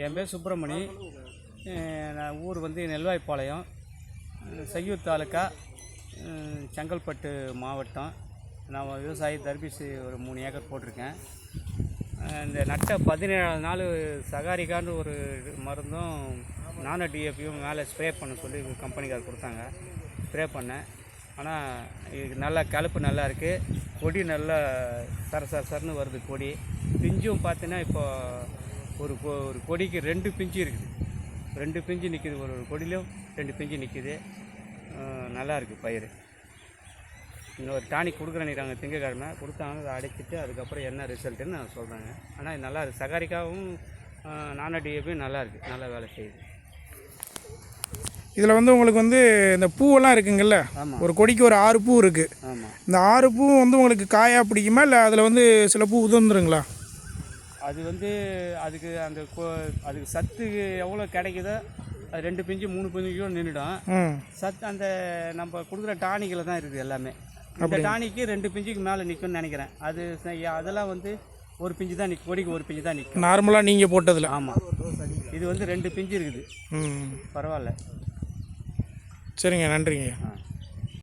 என் பேர் சுப்பிரமணி. நான் ஊர் வந்து நெல்வாய்ப்பாளையம். செய்யூர் தாலுக்கா செங்கல்பட்டு மாவட்டம். நான் விவசாயி தர்பிசு ஒரு மூணு ஏக்கர் போட்டிருக்கேன். இந்த நட்ட பதினேழாவது நாள் சகாரிக்கான்னு ஒரு மருந்தும் நானோ டிஎஃபியும் மேலே ஸ்ப்ரே பண்ண சொல்லி கம்பெனிக்கார் கொடுத்தாங்க. ஸ்ப்ரே பண்ணேன். ஆனால் இது நல்லா கலப்பு நல்லா இருக்குது கொடி நல்லா சர சர சரன்னு வருது கொடி. பிஞ்சும் பார்த்தீங்கன்னா இப்போது ஒரு கொ- ஒரு கொடிக்கு ரெண்டு பிஞ்சு இருக்குது. ரெண்டு பிஞ்சு நிற்கிது ஒரு ஒரு கொடியிலும் ரெண்டு பிஞ்சு நிற்கிது நல்லா இருக்குது பயிர் இன்னொரு டானிக் கொடுக்குறேன்னுறாங்க திங்கக்கிழமை. கொடுத்தாங்க அதை அடைச்சிட்டு அதுக்கப்புறம் என்ன ரிசல்ட்டுன்னு நான் சொல்கிறாங்க ஆனால் இது நல்லா இருக்குது சகாரிக்காவும் நானோ டிஏபியும் நல்லா இருக்குது நல்லா வேலை செய்யுது. இதில் வந்து உங்களுக்கு வந்து இந்த பூவெல்லாம் இருக்குங்கல்ல? ஆமாம் ஒரு கொடிக்கு ஒரு ஆறு பூ இருக்குது ஆமாம் இந்த ஆறு பூவும் வந்து உங்களுக்கு காயாக பிடிக்குமா? இல்லை அதில் வந்து சில பூ உதிர்ந்துருங்களா? அது வந்து அதுக்கு அந்த கொ- அதுக்கு சத்து எவ்வளோ கிடைக்குதோ அது ரெண்டு பிஞ்சு மூணு பிஞ்சு நின்றுடும் சத்து அந்த நம்ம கொடுக்குற டானிக்கில் தான் இருக்குது எல்லாமே. இந்த டானிக்கு ரெண்டு பிஞ்சுக்கு மேலே நிற்கும்னு நினைக்கிறேன். அது அதெல்லாம் வந்து ஒரு பிஞ்சு தான் நிற்கும் கொடிக்கு ஒரு பிஞ்சு தான் நிற்கும் நார்மலாக நீங்கள் போட்டதில். ஆமாம் இது வந்து ரெண்டு பிஞ்சு இருக்குது. ம். பரவாயில்ல. சரிங்க நன்றிங்க.